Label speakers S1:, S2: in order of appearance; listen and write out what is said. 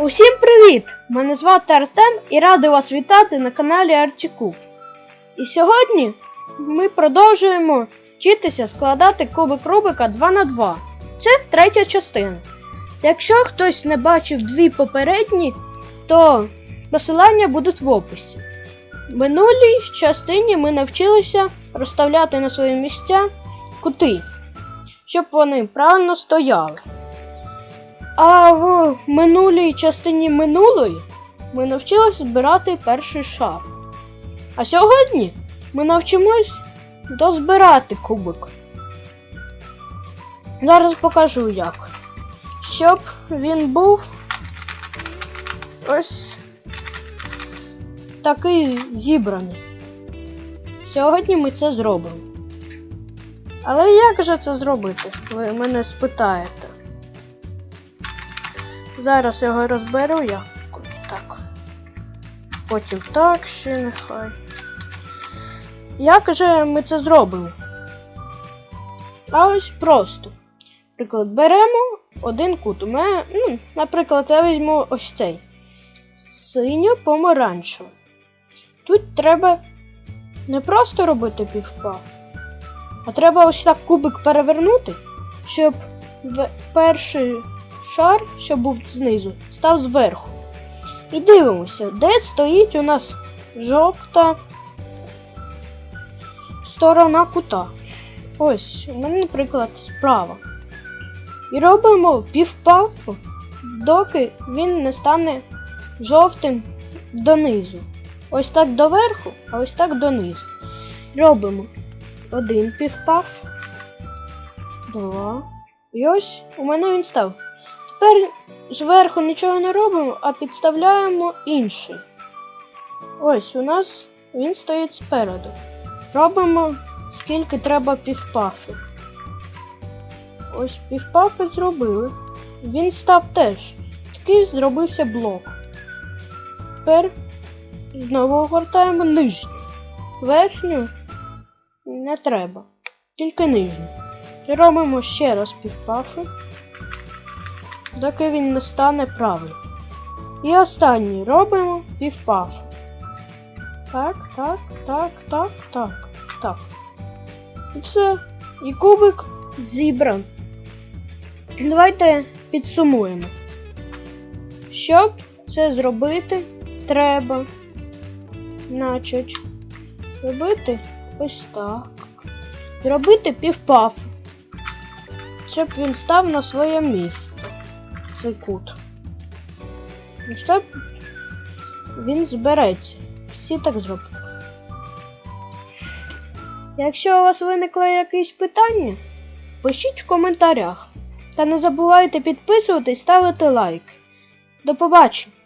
S1: Усім привіт! Мене звати Артем і радий вас вітати на каналі Артікуб. І сьогодні ми продовжуємо вчитися складати кубик Рубика 2 на 2 Це третя частина. Якщо хтось не бачив дві попередні, то посилання будуть в описі. В минулій частині ми навчилися розставляти на свої місця кути, щоб вони правильно стояли. А в минулій частині минулої ми навчилися збирати перший шар. А сьогодні ми навчимось дозбирати кубик. Зараз покажу як. Щоб він був ось такий зібраний. Сьогодні ми це зробимо. Але як же це зробити? Ви мене спитаєте. Зараз його розберу якось так. Потім так ще нехай. Як же ми це зробимо? А ось просто. Наприклад, беремо один кут. У мене, ну, наприклад, я візьму ось цей. Синьо помаранчевий. Тут треба не просто робити півпав, а треба ось так кубик перевернути, щоб перший шар, що був знизу, став зверху. І дивимося, де стоїть у нас жовта сторона кута. Ось, у мене, наприклад, справа. І робимо півпав, доки він не стане жовтим донизу. Ось так доверху, а ось так донизу. Робимо один півпав, два. І ось у мене він став. Тепер зверху нічого не робимо, а підставляємо інший. Ось у нас він стоїть спереду. Робимо скільки треба півпафів. Ось півпафи зробили. Він став теж. Такий зробився блок. Тепер знову огортаємо нижню. Верхню не треба, тільки нижню. І робимо ще раз півпафи доки він не стане правий. І останній робимо півпаф. Так, так, так, так, так, так. І все. І кубик зібран. Давайте підсумуємо. Щоб це зробити, треба, значить, робити ось так. Зробити півпаф, щоб він став на своє місце цей кут. Ну що він збереться. Всі так зроблять. Якщо у вас виникло якісь питання, пишіть в коментарях. Та не забувайте підписуватись, ставити лайк. До побачення!